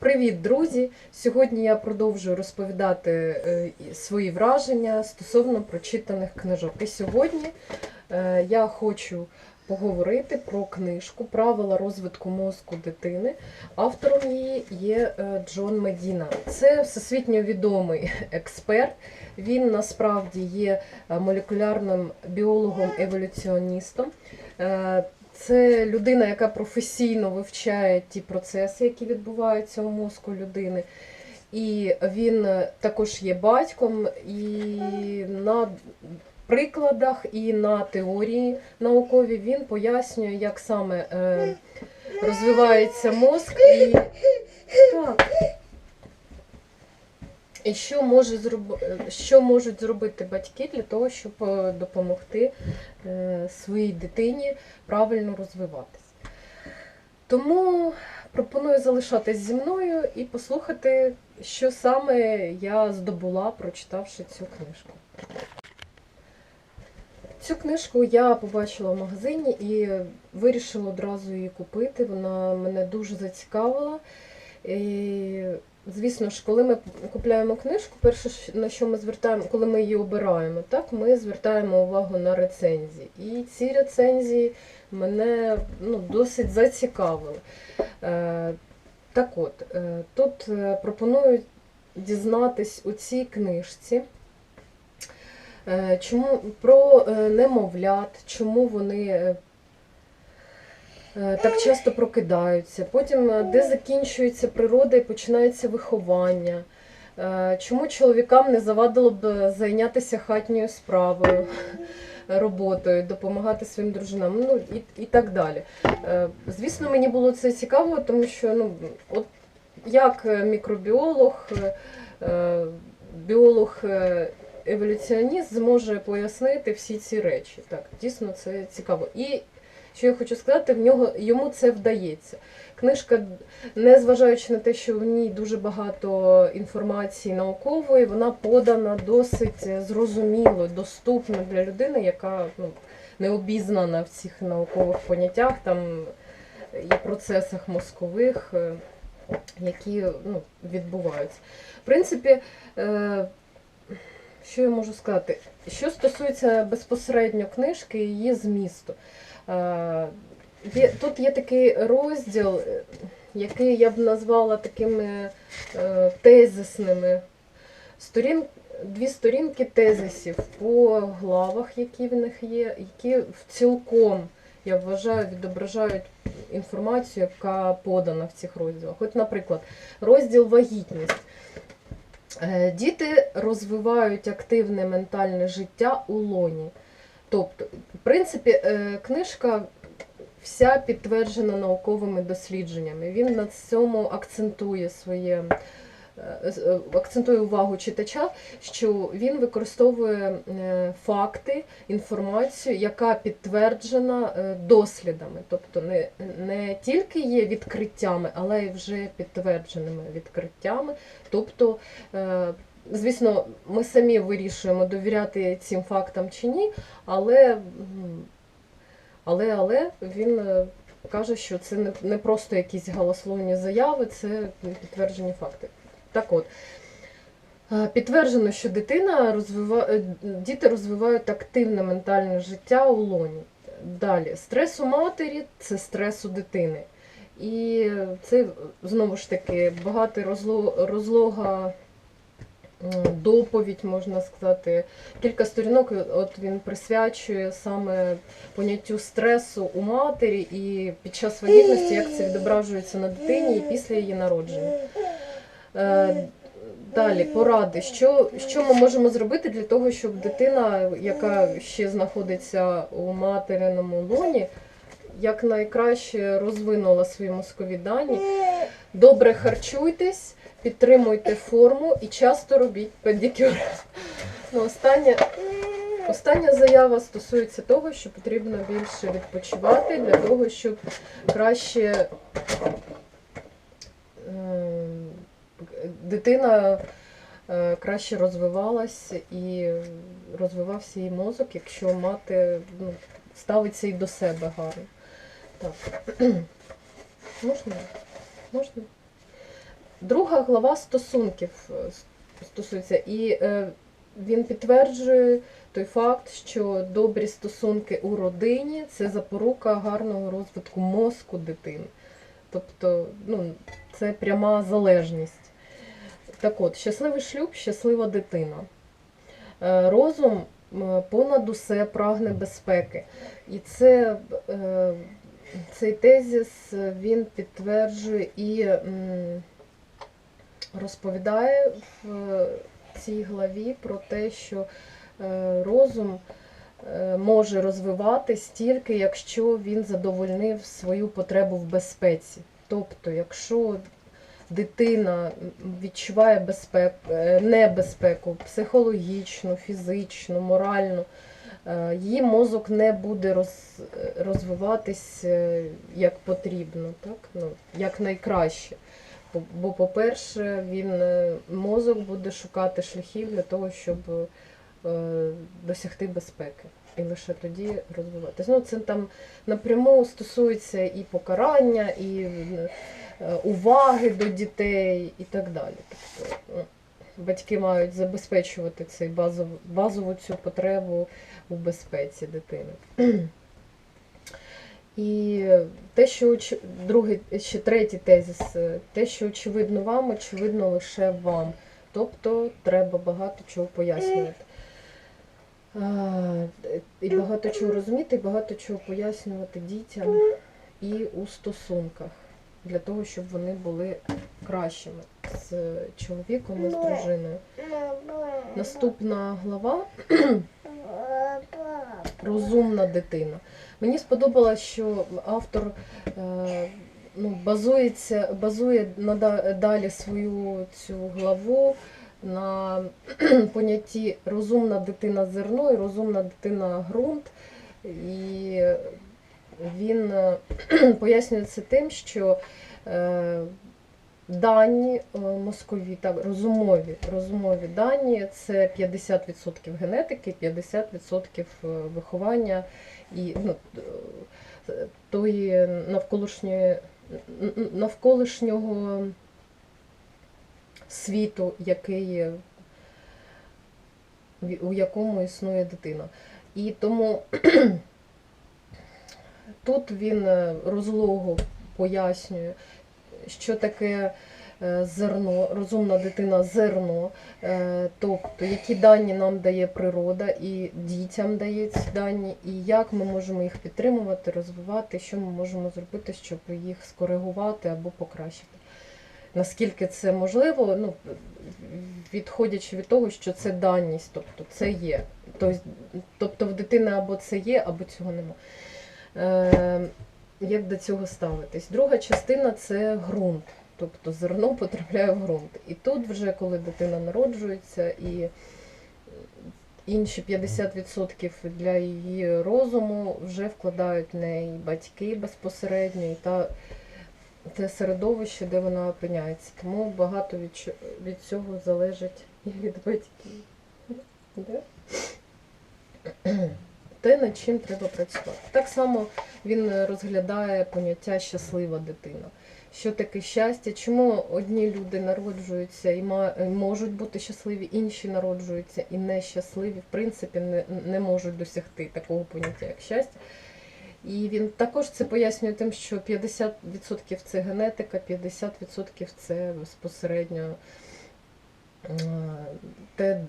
Привіт, друзі! Сьогодні я продовжую розповідати е, свої враження стосовно прочитаних книжок. І сьогодні е, я хочу поговорити про книжку Правила розвитку мозку дитини. Автором її є е, Джон Медіна. Це всесвітньо відомий експерт. Він насправді є молекулярним біологом-еволюціоністом. Це людина, яка професійно вивчає ті процеси, які відбуваються у мозку людини. І він також є батьком, і на прикладах, і на теорії науковій він пояснює, як саме е, розвивається мозк і, так, що, може зроб... що можуть зробити батьки для того, щоб е, допомогти е, своїй дитині правильно розвиватись. Тому пропоную залишатись зі мною і послухати, що саме я здобула, прочитавши цю книжку. Цю книжку я побачила в магазині і вирішила одразу її купити. Вона мене дуже зацікавила. І, звісно ж, коли ми купляємо книжку, перше, на що ми звертаємо, коли ми її обираємо, так, ми звертаємо увагу на рецензії. І ці рецензії мене ну, досить зацікавили. Е, так от, е, тут е, пропоную дізнатись у цій книжці. Е, Чому про е, немовлят, чому вони так часто прокидаються, потім е, де закінчується природа і починається виховання, Е, чому чоловікам не завадило б е, зайнятися хатньою справою, роботою, допомагати своїм дружинам, ну і, і так далі. Е, Звісно, мені було це цікаво, тому що ну, от як е, мікробіолог, е, е, біолог. е, еволюціоніст зможе пояснити всі ці речі. Так, дійсно це цікаво. І що я хочу сказати, в нього йому це вдається. Книжка, незважаючи на те, що в ній дуже багато інформації наукової, вона подана досить зрозуміло, доступно для людини, яка ну, не обізнана в цих наукових поняттях там і процесах мозкових, е, які ну, відбуваються. В принципі, е, що я можу сказати? Що стосується безпосередньо книжки і її змісту. Е, Є, тут є такий розділ, е, який я б назвала такими е, тезисними. Сторін, дві сторінки тезисів по главах, які в них є, які цілком, я вважаю, відображають інформацію, яка подана в цих розділах. От, наприклад, розділ вагітність. Діти розвивають активне ментальне життя у лоні. Тобто, в принципі, е, книжка вся підтверджена науковими дослідженнями. Він на цьому акцентує своє. е, е, Акцентує увагу читача, що він використовує факти, інформацію, яка підтверджена дослідами. Тобто не, не тільки є відкриттями, але й вже підтвердженими відкриттями. Тобто, звісно, ми самі вирішуємо, довіряти цим фактам чи ні, але, але, але він е, каже, що це не, просто якісь голословні заяви, це підтверджені факти. Так от. е, Підтверджено, що дитина розвива... е, діти розвивають активне ментальне життя у лоні. Далі, стрес у матері це стрес у дитини. І це знову ж таки багато розло... розлога доповідь, можна сказати. Кілька сторінок от він присвячує саме поняттю стресу у матері і під час вагітності, як це відображується на дитині і після її народження. Е, Далі поради. Що, що ми можемо зробити для того, щоб дитина, яка ще знаходиться у материному лоні, якнайкраще розвинула свої мозкові дані. Добре харчуйтесь, підтримуйте форму і часто робіть педикюр. Ну, остання, остання заява стосується того, що потрібно більше відпочивати для того, щоб краще ем, дитина е, краще розвивалась і розвивався її мозок, якщо мати ну, ставиться і до себе гарно. Так. Можна? Можна? Друга глава стосунків е, стосується, і е, він підтверджує той факт, що добрі стосунки у родині це запорука гарного розвитку мозку дитини. Тобто, ну, це пряма залежність. Так от, щасливий шлюб, щаслива дитина. Е, Розум понад усе прагне безпеки. І це, цей тезіс він підтверджує і розповідає в цій главі про те, що е, розум е, може розвиватись тільки якщо він задовольнив свою потребу в безпеці. Тобто, якщо дитина відчуває безпеку, небезпеку психологічну, фізичну, моральну, е, її мозок не буде роз, розвиватись е, як потрібно, так? Ну, як найкраще. Бо- по-перше, він е, мозок буде шукати шляхів для того, щоб е, досягти безпеки. І лише тоді розвиватись. Ну, це там напряму стосується і покарання, і е, уваги до дітей, і так далі. Тобто, ну, батьки мають забезпечувати цей базов, базову цю потребу у безпеці дитини. І те, що оч- другий, ще третій тезис, е, те, що очевидно вам, очевидно лише вам. Тобто треба багато чого пояснювати. А, І багато чого розуміти, і багато чого пояснювати дітям і у стосунках, для того, щоб вони були кращими з чоловіком і з дружиною. Наступна глава розумна дитина. Мені сподобалось, що автор е, ну, базується, базує нада- далі свою цю главу на понятті розумна дитина зерно і розумна дитина ґрунт. І він е, пояснює це тим, що е, дані мозкові, так, розумові, розумові дані це 50% генетики, 50% виховання і ну, тої навколишньої, навколишнього світу, який, у якому існує дитина. І тому тут він розлогу пояснює, що таке зерно, розумна дитина зерно, е, тобто які дані нам дає природа і дітям дає ці дані, і як ми можемо їх підтримувати, розвивати, що ми можемо зробити, щоб їх скоригувати або покращити. Наскільки це можливо, ну, відходячи від того, що це даність, тобто це є. Тобто, тобто в дитини або це є, або цього нема. Е, як до цього ставитись? Друга частина це ґрунт. Тобто зерно потрапляє в ґрунт. І тут вже, коли дитина народжується, і інші 50% для її розуму вже вкладають в неї батьки безпосередньо, і та, те середовище, де вона опиняється. Тому багато від, від цього залежить і від батьків. Те, над чим треба працювати. Так само він розглядає поняття щаслива дитина. Що таке щастя? Чому одні люди народжуються і е, можуть бути щасливі, інші народжуються і нещасливі, в принципі, не, не можуть досягти такого поняття, як щастя. І він також це пояснює тим, що 50% це генетика, 50% це безпосередньо те,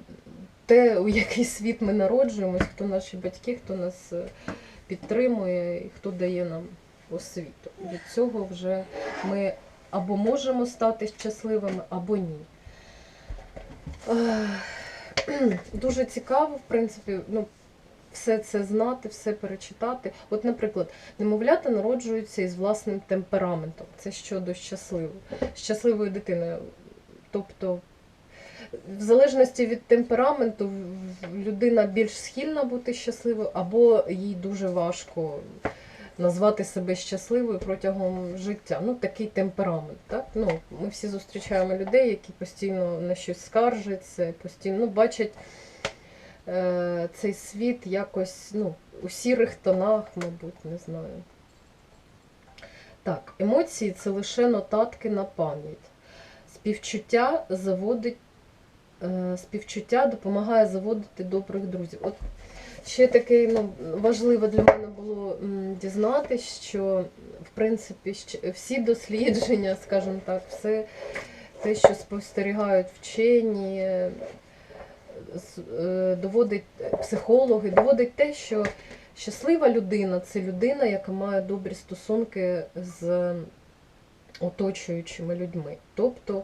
те, у який світ ми народжуємось, хто наші батьки, хто нас е, підтримує, і хто дає нам освіту. Від цього вже ми або можемо стати щасливими, або ні. Дуже цікаво, в принципі, ну, все це знати, все перечитати. От, наприклад, немовлята народжуються із власним темпераментом. Це щодо щасливої, щасливої дитини. Тобто, в залежності від темпераменту, людина більш схильна бути щасливою, або їй дуже важко назвати себе щасливою протягом життя. Ну, такий темперамент. Так? Ну, ми всі зустрічаємо людей, які постійно на щось скаржаться, постійно ну, бачать е, цей світ якось ну, у сірих тонах, мабуть, не знаю. Так, емоції це лише нотатки на пам'ять. співчуття заводить, співчуття допомагає заводити добрих друзів. От ще таке ну, важливо для мене було м, дізнатись, що в принципі всі дослідження, скажімо так, все те, що спостерігають вчені, е, е, доводить психологи, доводить те, що щаслива людина це людина, яка має добрі стосунки з оточуючими людьми. Тобто,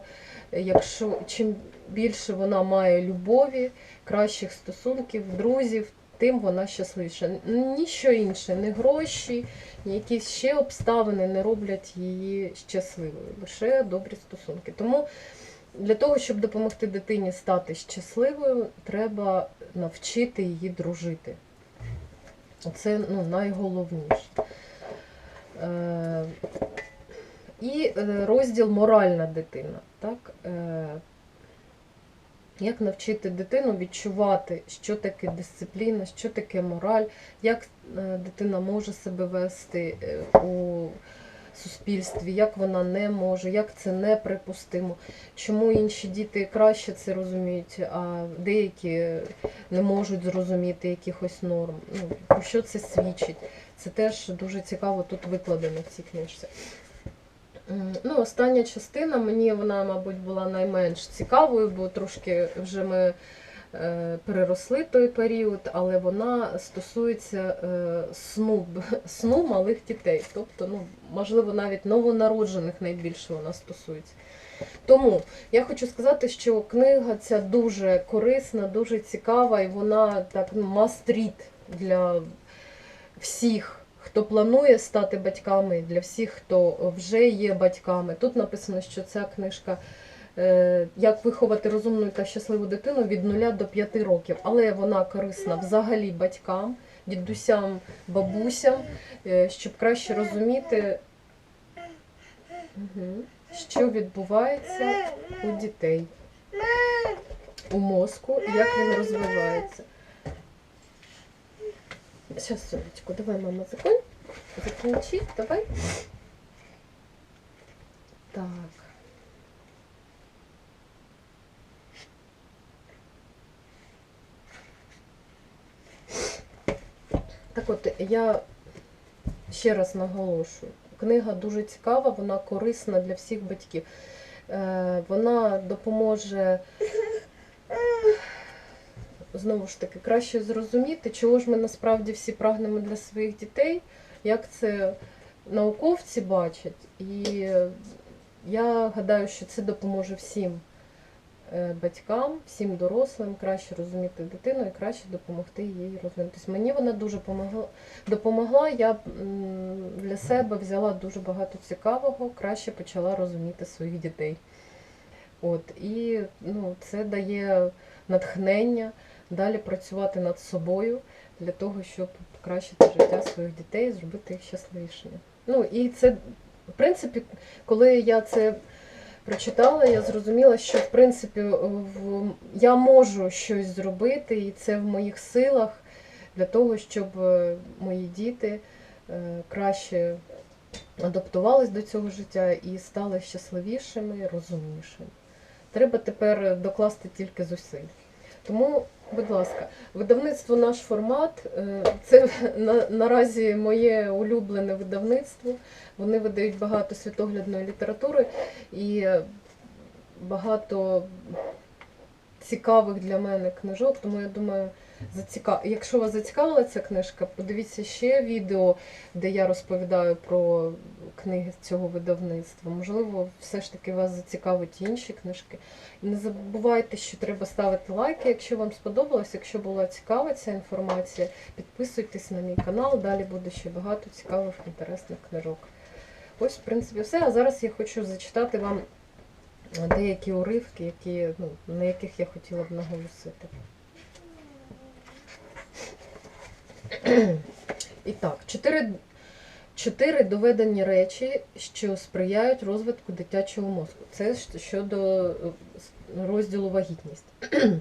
якщо чим більше вона має любові, кращих стосунків, друзів, тим вона щасливіша. Ніщо інше, не гроші, ні якісь ще обставини не роблять її щасливою, лише добрі стосунки. Тому для того, щоб допомогти дитині стати щасливою, треба навчити її дружити. Це ну, найголовніше. І е, розділ моральна дитина. Так? Е, як навчити дитину відчувати, що таке дисципліна, що таке мораль, як е, дитина може себе вести у суспільстві, як вона не може, як це неприпустимо, чому інші діти краще це розуміють, а деякі не можуть зрозуміти якихось норм. Ну, про що це свідчить? Це теж дуже цікаво тут викладено в цій книжці. Ну, остання частина, мені вона, мабуть, була найменш цікавою, бо трошки вже ми е, переросли той період, але вона стосується е, сну, сну малих дітей. Тобто, ну, можливо, навіть новонароджених найбільше вона стосується. Тому я хочу сказати, що книга ця дуже корисна, дуже цікава, і вона так read для всіх, хто планує стати батьками, для всіх, хто вже є батьками. Тут написано, що ця книжка е, як виховати розумну та щасливу дитину від 0 до 5 років. Але вона корисна взагалі батькам, дідусям, бабусям, е, щоб краще розуміти, що відбувається у дітей, у мозку, як він розвивається. Сейчас, Сонечко, давай, мама, закон. Закінчи, давай. Так. Так от, я ще раз наголошую. Книга дуже цікава, вона корисна для всіх батьків. Е, Вона допоможе знову ж таки краще зрозуміти, чого ж ми насправді всі прагнемо для своїх дітей, як це науковці бачать. І я гадаю, що це допоможе всім е, батькам, всім дорослим краще розуміти дитину і краще допомогти їй розвинутися. Мені вона дуже помогла, допомогла. Я для себе взяла дуже багато цікавого, краще почала розуміти своїх дітей. От, і ну, це дає натхнення далі працювати над собою для того, щоб покращити життя своїх дітей, зробити їх щасливішими. Ну і це, в принципі, коли я це прочитала, я зрозуміла, що в принципі в, я можу щось зробити, і це в моїх силах для того, щоб е, мої діти е, краще адаптувались до цього життя і стали щасливішими, розумнішими. Треба тепер докласти тільки зусиль. Тому, будь ласка, видавництво наш формат. е, Це на, наразі моє улюблене видавництво. Вони видають багато світоглядної літератури і багато цікавих для мене книжок. Тому я думаю, заціка... якщо вас зацікавила ця книжка, подивіться ще відео, де я розповідаю про книги цього видавництва. Можливо, все ж таки вас зацікавить інші книжки. Не забувайте, що треба ставити лайки, якщо вам сподобалось, якщо була цікава ця інформація, підписуйтесь на мій канал, далі буде ще багато цікавих інтересних книжок. Ось, в принципі, все. А зараз я хочу зачитати вам деякі уривки, які, ну, на яких я хотіла б наголосити. І так, чотири, чотири доведені речі, що сприяють розвитку дитячого мозку. Це щодо е, розділу вагітність.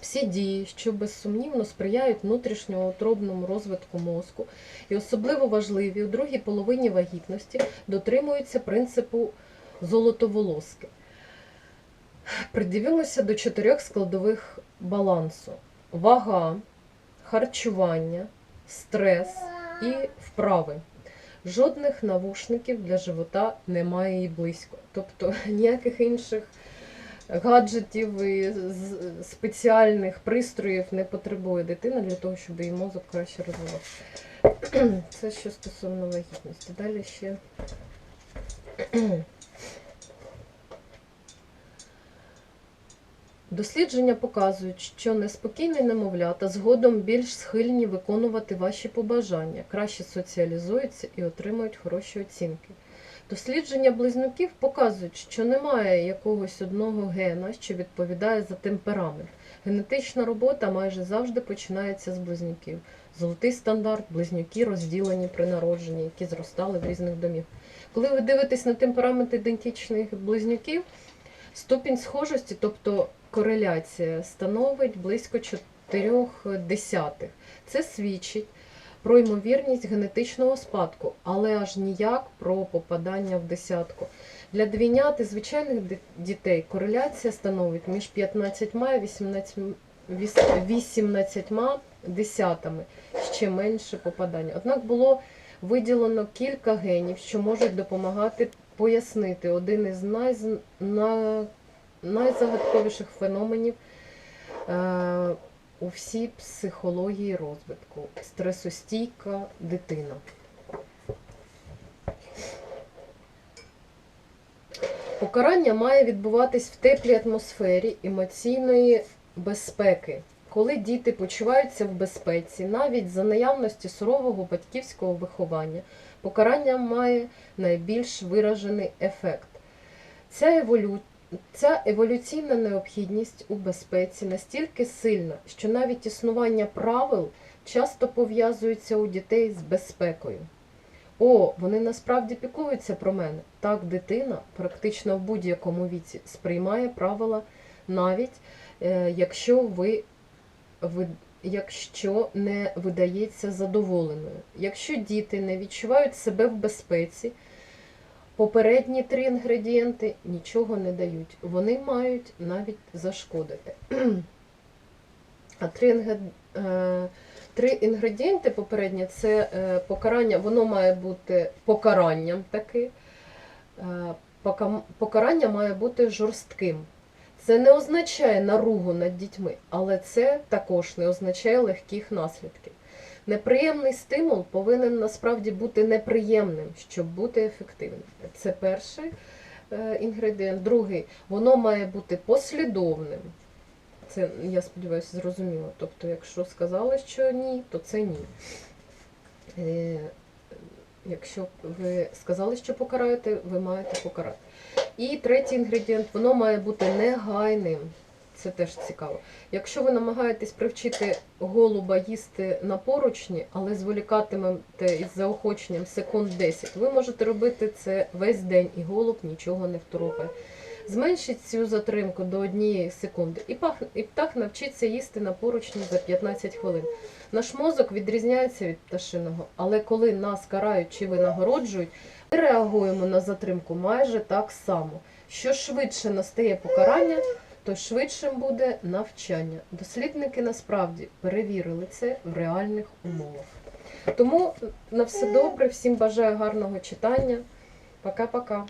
Всі дії, що безсумнівно сприяють внутрішньоутробному розвитку мозку, і особливо важливі у другій половині вагітності, дотримуються принципу золотоволоски. придивилося до чотирьох складових балансу: вага, харчування, стрес і вправи. Жодних навушників для живота немає і близько. Тобто ніяких інших гаджетів і спеціальних пристроїв не потребує дитина для того, щоб її мозок краще розвивався. Це що стосовно вагітності. Далі ще. Дослідження показують, що неспокійні немовлята згодом більш схильні виконувати ваші побажання, краще соціалізуються і отримують хороші оцінки. Дослідження близнюків показують, що немає якогось одного гена, що відповідає за темперамент. Генетична робота майже завжди починається з близнюків. Золотий стандарт, близнюки розділені при народженні, які зростали в різних домів. Коли ви дивитесь на темперамент ідентичних близнюків, ступінь схожості, тобто кореляція, становить близько 4 десятих. Це свідчить про ймовірність генетичного спадку, але аж ніяк про попадання в десятку. Для двійнят і звичайних дітей кореляція становить між 15 і 18, 18 десятами, ще менше попадання. Однак було виділено кілька генів, що можуть допомагати пояснити один із найз... на... найзагадковіших феноменів е... у всій психології розвитку стресостійка дитина. Покарання має відбуватись в теплій атмосфері емоційної безпеки, коли діти почуваються в безпеці, навіть за наявності сурового батьківського виховання, покарання має найбільш виражений ефект. Ця, еволю... Ця еволюційна необхідність у безпеці настільки сильна, що навіть існування правил часто пов'язується у дітей з безпекою. О, вони насправді піклуються про мене. Так дитина практично в будь-якому віці сприймає правила, навіть е, якщо ви якщо не видається задоволеною. Якщо діти не відчувають себе в безпеці, попередні три інгредієнти нічого не дають. Вони мають навіть зашкодити. А три інгредієнти. Три інгредієнти попередні це е, покарання, воно має бути покаранням таки. Е, Покарання має бути жорстким. Це не означає наругу над дітьми, але це також не означає легких наслідків. Неприємний стимул повинен насправді бути неприємним, щоб бути ефективним. Це перший е, інгредієнт. Другий, воно має бути послідовним. Це, я сподіваюся, зрозуміло. Тобто, якщо сказали, що ні, то це ні. Якщо ви сказали, що покараєте, ви маєте покарати. І третій інгредієнт, воно має бути негайним. Це теж цікаво. Якщо ви намагаєтесь привчити голуба їсти на поручні, але зволікатимете із заохоченням секунд 10, ви можете робити це весь день, і голуб нічого не второпає. Зменшіть цю затримку до однієї секунди, і, пах, і птах навчиться їсти на поручні за 15 хвилин. Наш мозок відрізняється від пташиного, але коли нас карають чи винагороджують, ми реагуємо на затримку майже так само. Що швидше настає покарання, то швидшим буде навчання. Дослідники насправді перевірили це в реальних умовах. Тому на все добре, всім бажаю гарного читання. Пока-пока.